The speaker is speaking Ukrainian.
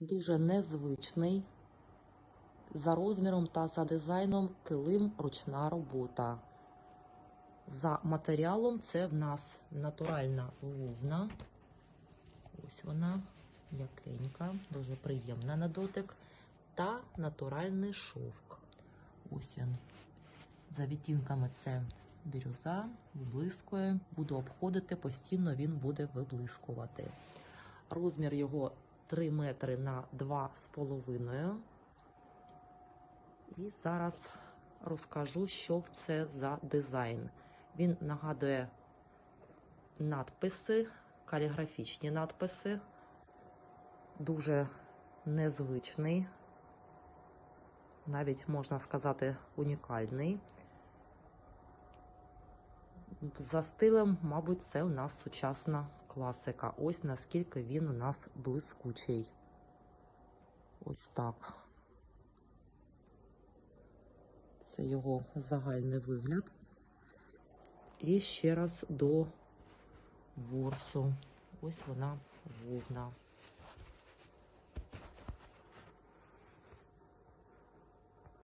Дуже незвичний. За розміром та за дизайном килим ручна робота. За матеріалом це в нас натуральна вовна. Ось вона, м'якенька, дуже приємна на дотик. Та натуральний шовк. Ось він. За відтінками це бірюза, виблискує. Буду обходити, постійно він буде виблискувати. Розмір його 3 метри на 2,5. І зараз розкажу, що це за дизайн. Він нагадує надписи, каліграфічні надписи. Дуже незвичний, навіть можна сказати, унікальний. За стилем, мабуть, це у нас сучасна класика. Ось наскільки він у нас блискучий. Ось так. Це його загальний вигляд. І ще раз до ворсу. Ось вона вовна.